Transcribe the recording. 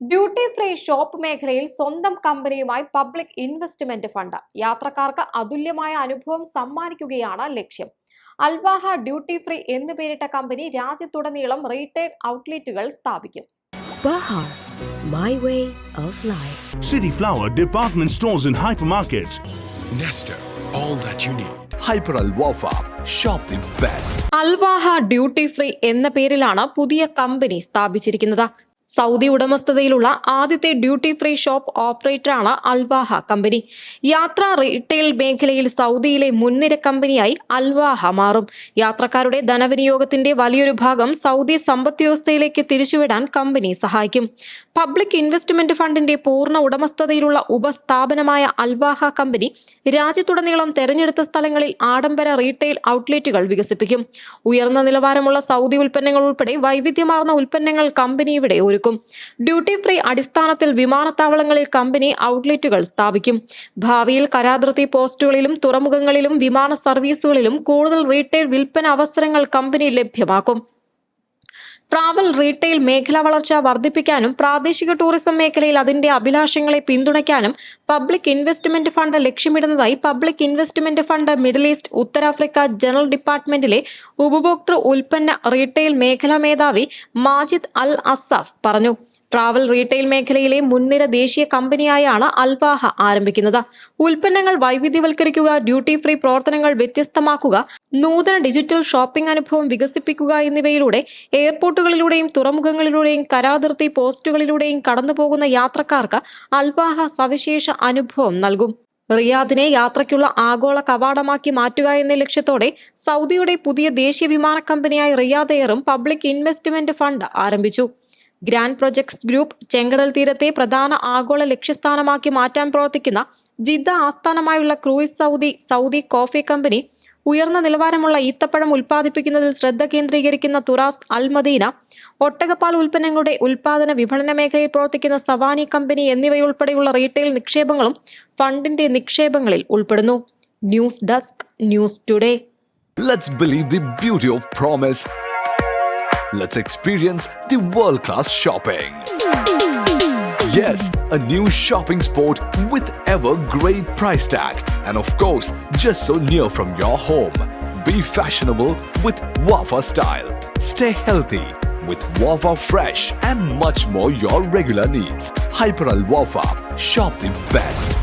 Duty free shop മേഖലയിൽ സ്വന്തം കമ്പനിയുമായി പബ്ലിക് ഇൻവെസ്റ്റ്മെന്റ് ഫണ്ട് യാത്രക്കാർക്ക് അതുല്യമായ അനുഭവം സമ്മാനിക്കുകയാണ് ലക്ഷ്യം അൽവാഹ ഡ്യൂട്ടി ഫ്രീ എന്നു പേരിട്ട കമ്പനി രാജ്യത്തുടനീളം റീറ്റെയിൽ ഔട്ട്ലെറ്റുകൾ സ്ഥാപിക്കും my way of life. City Flower department stores and hypermarkets. Nestor, all that you need. Hyper അൽവാഫ shop the best. Alwaha duty free എന്ന പേരിലാണ് പുതിയ കമ്പനി സ്ഥാപിച്ചിരിക്കുന്നത് സൗദി ഉടമസ്ഥതയിലുള്ള ആദ്യത്തെ ഡ്യൂട്ടി ഫ്രീ ഷോപ്പ് ഓപ്പറേറ്ററാണ് അൽവാഹ കമ്പനി. യാത്രാ റീറ്റെയിൽ മേഖലയിൽ സൗദിയിലെ മുൻനിര കമ്പനിയായി അൽവാഹ മാറും. യാത്രക്കാരുടെ ധനവിനിയോഗത്തിന്റെ വലിയൊരു ഭാഗം സൗദി സമ്പദ് വ്യവസ്ഥയിലേക്ക് തിരിച്ചുവിടാൻ കമ്പനി സഹായിക്കും. പബ്ലിക് ഇൻവെസ്റ്റ്മെന്റ് ഫണ്ടിന്റെ പൂർണ ഉടമസ്ഥതയിലുള്ള ഉപസ്ഥാപനമായ അൽവാഹ കമ്പനി രാജ്യത്തുടനീളം തെരഞ്ഞെടുത്ത സ്ഥലങ്ങളിൽ ആഡംബര റീറ്റെയിൽ ഔട്ട്ലെറ്റുകൾ വികസിപ്പിക്കും. ഉയർന്ന നിലവാരമുള്ള സൗദി ഉൽപ്പന്നങ്ങൾ ഉൾപ്പെടെ വൈവിധ്യമാർന്ന ഉൽപ്പന്നങ്ങൾ കമ്പനി ഇവിടെ ഒരുക്കും. ഡ്യൂട്ടി ഫ്രീ അടിസ്ഥാനത്തിൽ വിമാനത്താവളങ്ങളിൽ കമ്പനി ഔട്ട്ലെറ്റുകൾ സ്ഥാപിക്കും. ഭാവിയിൽ കരാതിർത്തി പോസ്റ്റുകളിലും തുറമുഖങ്ങളിലും വിമാന സർവീസുകളിലും കൂടുതൽ റീറ്റെയിൽ വിൽപ്പന അവസരങ്ങൾ കമ്പനി ലഭ്യമാക്കും. ട്രാവൽ റീറ്റെയിൽ മേഖല വളർച്ച വർദ്ധിപ്പിക്കാനും പ്രാദേശിക ടൂറിസം മേഖലയിൽ അതിന്റെ അഭിലാഷങ്ങളെ പിന്തുണയ്ക്കാനും public investment fund ലക്ഷ്യമിടുന്നതായി public investment fund Middle East ഉത്തരാഫ്രിക്ക general ഡിപ്പാർട്ട്മെന്റിലെ ഉപഭോക്തൃ ഉൽപ്പന്ന റീറ്റെയിൽ മേഖലാ മേധാവി മാജിദ് അൽ അസാഫ് പറഞ്ഞു. ട്രാവൽ റീറ്റെയിൽ മേഖലയിലെ മുൻനിര ദേശീയ കമ്പനിയായാണ് അൽവാഹ ആരംഭിക്കുന്നത്. ഉൽപ്പന്നങ്ങൾ വൈവിധ്യവൽക്കരിക്കുക ഡ്യൂട്ടി ഫ്രീ പ്രവർത്തനങ്ങൾ വ്യത്യസ്തമാക്കുക നൂതന ഡിജിറ്റൽ ഷോപ്പിംഗ് അനുഭവം വികസിപ്പിക്കുക എന്നിവയിലൂടെ എയർപോർട്ടുകളിലൂടെയും തുറമുഖങ്ങളിലൂടെയും കരാതിർത്തി പോസ്റ്റുകളിലൂടെയും കടന്നുപോകുന്ന യാത്രക്കാർക്ക് അൽവാഹ സവിശേഷ അനുഭവം നൽകും. റിയാദിനെ യാത്രയ്ക്കുള്ള ആഗോള കവാടമാക്കി മാറ്റുക എന്ന ലക്ഷ്യത്തോടെ സൗദിയുടെ പുതിയ ദേശീയ വിമാന കമ്പനിയായ റിയാദ് എയറും പബ്ലിക് ഇൻവെസ്റ്റ്മെന്റ് ഫണ്ട് ആരംഭിച്ചു. ഗ്രാൻഡ് പ്രൊജക്ട്സ് ഗ്രൂപ്പ് ചെങ്കടൽ തീരത്തെ പ്രധാന ആഗോള ലക്ഷ്യസ്ഥാനമാക്കി മാറ്റാൻ പ്രവർത്തിക്കുന്ന ജിദ്ദ ആസ്ഥാനമായുള്ള cruise Saudi Saudi coffee company ഉയർന്ന നിലവാരമുള്ള ഈത്തപ്പഴം ഉൽപ്പാദിപ്പിക്കുന്നതിൽ ശ്രദ്ധ കേന്ദ്രീകരിക്കുന്ന തുറാസ് അൽ മദീന ഒട്ടകപ്പാൽ ഉൽപ്പന്നങ്ങളുടെ ഉൽപാദന വിപണന മേഖലയിൽ പ്രവർത്തിക്കുന്ന സവാനി കമ്പനി എന്നിവയുൾപ്പെടെയുള്ള റീറ്റെയിൽ നിക്ഷേപങ്ങളും ഫണ്ടിന്റെ നിക്ഷേപങ്ങളിൽ ഉൾപ്പെടുന്നു news desk news today let's believe the beauty of promise. Let's experience the world class shopping. Yes, a new shopping sport with ever great price tag. And of course, just so near from your home. Be fashionable with Wafa style. Stay healthy with Wafa Fresh and much more your regular needs. Hyper Al Wafa. Shop the best.